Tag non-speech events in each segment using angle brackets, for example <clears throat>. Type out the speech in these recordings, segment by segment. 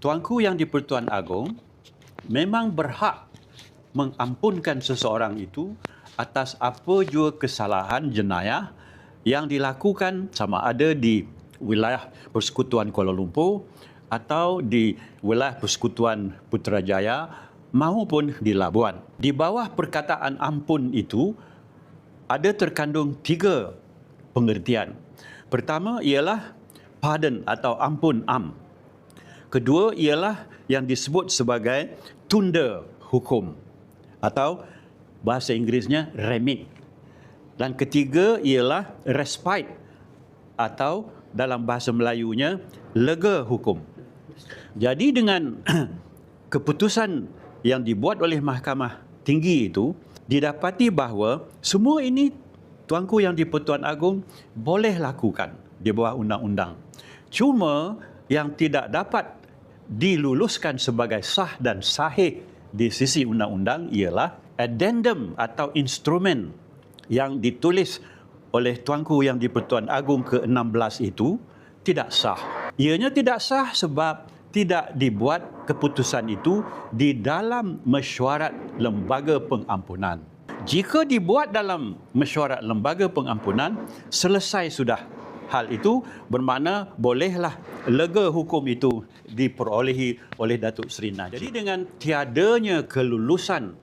Tuanku yang di-Pertuan Agong memang berhak mengampunkan seseorang itu atas apa jua kesalahan jenayah yang dilakukan sama ada di wilayah Persekutuan Kuala Lumpur atau di wilayah Persekutuan Putrajaya maupun di Labuan. Di bawah perkataan ampun itu ada terkandung tiga pengertian. Pertama ialah pardon atau ampun am. Kedua ialah yang disebut sebagai tunda hukum atau bahasa Inggerisnya remit. Dan ketiga ialah respite atau dalam bahasa Melayunya lega hukum. Jadi dengan <clears throat> keputusan yang dibuat oleh Mahkamah Tinggi itu didapati bahawa semua ini tuanku yang di Pertuan Agong boleh lakukan di bawah undang-undang. Cuma yang tidak dapat diluluskan sebagai sah dan sahih di sisi undang-undang ialah addendum atau instrumen yang ditulis oleh tuanku yang di Pertuan Agong ke-16 itu tidak sah. Ianya tidak sah sebab tidak dibuat keputusan itu di dalam mesyuarat lembaga pengampunan. Jika dibuat dalam mesyuarat lembaga pengampunan, selesai sudah hal itu bermakna bolehlah lega hukum itu diperolehi oleh Datuk Seri Najib. Jadi dengan tiadanya kelulusan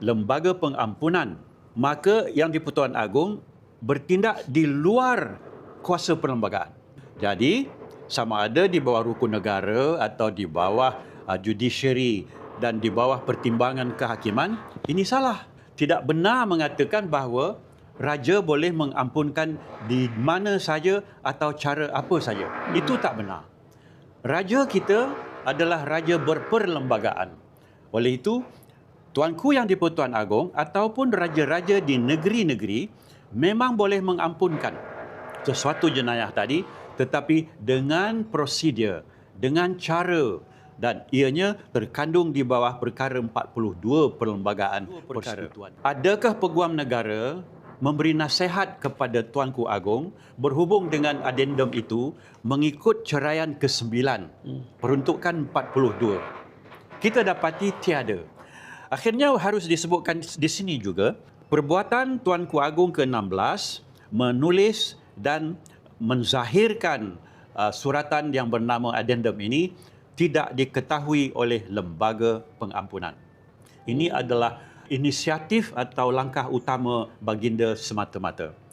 lembaga pengampunan, maka yang di Pertuan Agong bertindak di luar kuasa perlembagaan. Jadi sama ada di bawah rukun negara atau di bawah uh, judiciary dan di bawah pertimbangan kehakiman, ini salah. Tidak benar mengatakan bahawa raja boleh mengampunkan di mana saja atau cara apa saja. Itu tak benar. Raja kita adalah raja berperlembagaan. Oleh itu, tuanku yang di Pertuan Agong ataupun raja-raja di negeri-negeri memang boleh mengampunkan sesuatu jenayah tadi tetapi dengan prosedur, dengan cara dan ianya terkandung di bawah perkara 42 perlembagaan persekutuan. Adakah peguam negara memberi nasihat kepada Tuanku Agong berhubung dengan adendum itu mengikut ceraian ke-9 peruntukan 42. Kita dapati tiada. Akhirnya harus disebutkan di sini juga perbuatan Tuanku Agong ke-16 menulis dan menzahirkan uh, suratan yang bernama adendum ini tidak diketahui oleh lembaga pengampunan. Ini adalah inisiatif atau langkah utama baginda semata-mata.